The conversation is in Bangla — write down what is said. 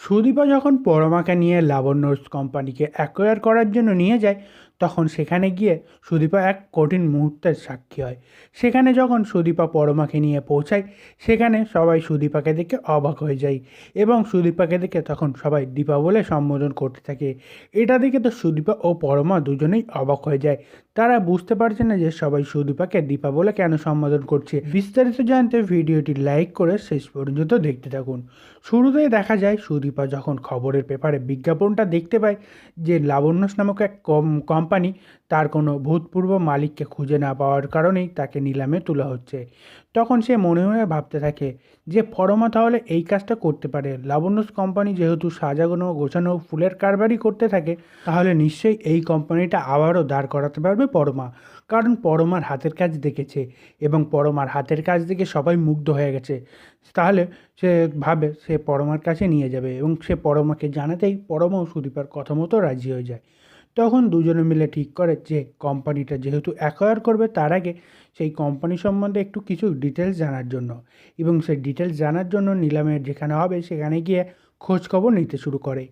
সুদীপা যখন পরমাকে নিয়ে লাবণ্যর কোম্পানিকে অ্যাকোয়ার করার জন্য নিয়ে যায় তখন সেখানে গিয়ে সুদীপা এক কঠিন মুহূর্তের সাক্ষী হয়। সেখানে যখন সুদীপা পরমাকে নিয়ে পৌঁছায়, সেখানে সবাই সুদীপাকে দেখে অবাক হয়ে যায় এবং সুদীপাকে দেখে তখন সবাই দীপা বলে সম্বোধন করতে থাকে। এটা দেখে তো সুদীপা ও পরমা দুজনেই অবাক হয়ে যায়। তারা বুঝতে পারছে না যে সবাই সুদীপাকে দীপা বলে কেন সম্বোধন করছে। বিস্তারিত জানতে ভিডিওটি লাইক করে শেষ পর্যন্ত দেখতে থাকুন। শুরুতেই দেখা যায় সুদীপা যখন খবরের পেপারে বিজ্ঞাপনটা দেখতে পায় যে লাবণ্যস নামক এক কম কোম্পানি তার কোনো ভূতপূর্ব মালিককে খুঁজে না পাওয়ার কারণেই তাকে নিলামে তোলা হচ্ছে। তখন সে মনে মনে ভাবতে থাকে যে পরমা তাহলে এই কাজটা করতে পারে। লাবণ্যস কোম্পানি যেহেতু সাজানো গোছানো ফুলের কারবারই করতে থাকে, তাহলে নিশ্চয়ই এই কোম্পানিটা আবারও দাঁড় করাতে পারবে পরমা। কারণ পরমার হাতের কাজ দেখেছে এবং পরমার হাতের কাজ দেখে সবাই মুগ্ধ হয়ে গেছে। তাহলে সে ভাবে সে পরমার কাছে নিয়ে যাবে এবং সে পরমাকে জানাতেই পরমাও সুদীপার কথা মতো রাজি হয়ে যায়। তখন দুজনে মিলে ঠিক করে যে কোম্পানিটা যেহেতু অ্যাকোয়ার করবে তার আগে সেই কোম্পানি সম্বন্ধে একটু কিছু ডিটেলস জানার জন্য। এবং সেই ডিটেলস জানার জন্য নিলামের যেখানে হবে সেখানে গিয়ে খোঁজখবর নিতে শুরু করে।